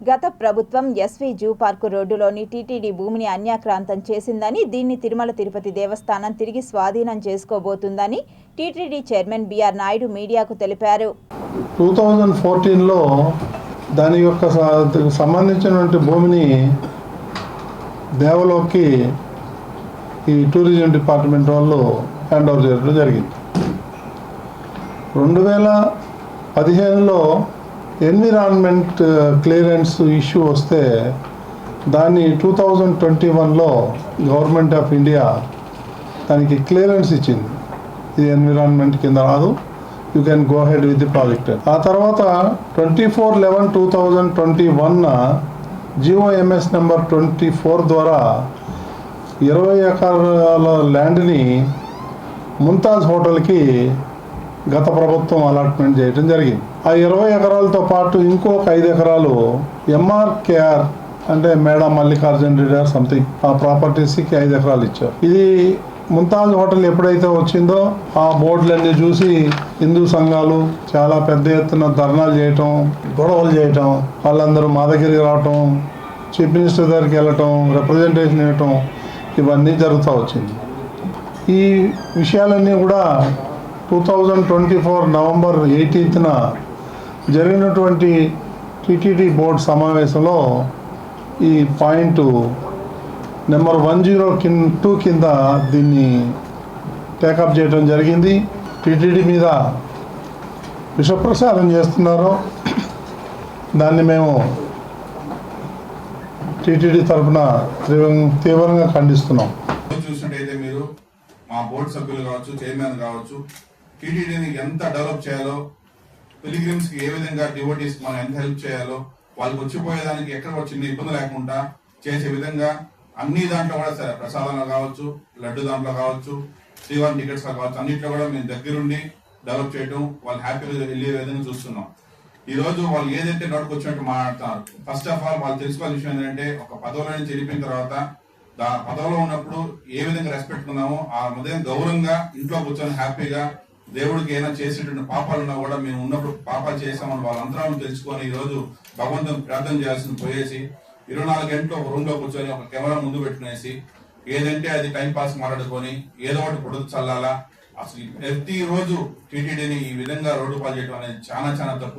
గత ప్రభుత్వం SV zoo park రోడ్డులోని టీటీడీ భూమిని అన్యాక్రాంతం చేసిందని దీన్ని తిరుమల తిరుపతి దేవస్థానం తిరిగి స్వాధీనం చేసుకోబోతుందని టీటీడీ చైర్మన్ బిఆర్ నాయుడు మీడియాకు తెలిపారు. టూ థౌజండ్ ఫోర్టీన్లో దాని యొక్క సంబంధించినటువంటి భూమిని దేవలోకి ఈ టూరిజం డిపార్ట్మెంట్ వాళ్ళు హ్యాండ్ ఓవర్ చేయడం జరిగింది. రెండు వేల పదిహేనులో ఎన్విరాన్మెంట్ uh, క్లియరెన్స్ ఇష్యూ వస్తే దాన్ని టూ థౌజండ్ ట్వంటీ వన్లో గవర్నమెంట్ ఆఫ్ ఇండియా దానికి క్లియరెన్స్ ఇచ్చింది. ఇది ఎన్విరాన్మెంట్ కింద రాదు. You can go head with the project. ఆ తర్వాత twenty four eleven two thousand twenty one GOMS number twenty four ద్వారా ఇరవై ఎకరాల ల్యాండ్ని ముంతాజ్ హోటల్కి గత ప్రభుత్వం అలాట్మెంట్ చేయడం జరిగింది. ఆ ఇరవై ఎకరాలతో పాటు ఇంకొక ఐదు ఎకరాలు ఎంఆర్కేఆర్ అంటే మేడం మల్లికార్జున్ రెడ్డి గారు సంథింగ్ ఆ ప్రాపర్టీస్కి ఐదు ఎకరాలు ఇచ్చారు. ఇది ముంతాజ్ హోటల్ ఎప్పుడైతే వచ్చిందో ఆ బోర్డులన్నీ చూసి హిందూ సంఘాలు చాలా పెద్ద ఎత్తున ధర్నాలు చేయటం గొడవలు చేయటం వాళ్ళందరూ మా దగ్గరికి రావటం చీఫ్ మినిస్టర్ దగ్గరికి వెళ్ళటం రిప్రజెంటేషన్ ఇవ్వటం ఇవన్నీ జరుగుతూ వచ్చింది. ఈ విషయాలన్నీ కూడా two thousand twenty four November ఎయిటీన్త్న జరిగినటువంటి టిటిడి బోర్డు సమావేశంలో ఈ పాయింట్ నెంబర్ వన్ జీరో కిన్ టూ కింద దీన్ని టేకప్ చేయడం జరిగింది. టిటిడి మీద విషప్రసారం చేస్తున్నారు. దాన్ని మేము టిటిడి తరఫున తీవ్రంగా ఖండిస్తున్నాం. చూసినట్టయితే మీరు మా బోర్డు సభ్యులు కావచ్చు చైర్మన్ కావచ్చు టీటీడీని ఎంత డెవలప్ చేయాలో పిలిగ్రిమ్స్కి ఏ విధంగా డివోటీస్ మనం ఎంత హెల్ప్ చేయాలో వాళ్ళకి వచ్చిపోయేదానికి ఎక్కడ చిన్న ఇబ్బంది లేకుండా చేసే విధంగా అన్ని దాంట్లో కూడా సరే ప్రసాదంలో కావచ్చు లడ్డు దాంట్లో కావచ్చు శ్రీవారి టికెట్స్లో కావచ్చు అన్నింటిలో కూడా మేము దగ్గరుండి డెవలప్ చేయడం వాళ్ళు హ్యాపీగా వెళ్ళే విధంగా చూస్తున్నాం. ఈ రోజు వాళ్ళు ఏదైతే నోటుకు వచ్చినట్టు మాట్లాడుతున్నారు ఫస్ట్ ఆఫ్ ఆల్ వాళ్ళు తెలుసుకోవాల్సిన విషయం ఏంటంటే ఒక పదవిలో నుంచి వెళ్ళిపోయిన తర్వాత దా పదవిలో ఉన్నప్పుడు ఏ విధంగా రెస్పెక్ట్ ఉన్నామో ఆ ఉదయం గౌరవంగా ఇంట్లో కూర్చొని హ్యాపీగా దేవుడికి ఏమైనా చేసినటువంటి పాపాలున్నా కూడా మేము ఉన్నప్పుడు పాపాలు చేసామని వాళ్ళ అంతరాలను తెలుసుకొని ఈ రోజు భగవంతుని ప్రార్థన చేయాల్సింది పోయేసి ఇరవై నాలుగు గంటలు ఒక రూమ్లో కూర్చొని ఒక కెమెరా ముందు పెట్టుకునేసి ఏదంటే అది టైం పాస్ మాట్లాడుకొని ఏదో ఒకటి పొడుగు చల్లాలా. అసలు ప్రతి రోజు టీటీడీని ఈ విధంగా రోడ్డు పాలు చేయడం అనేది చాలా చాలా తప్పు.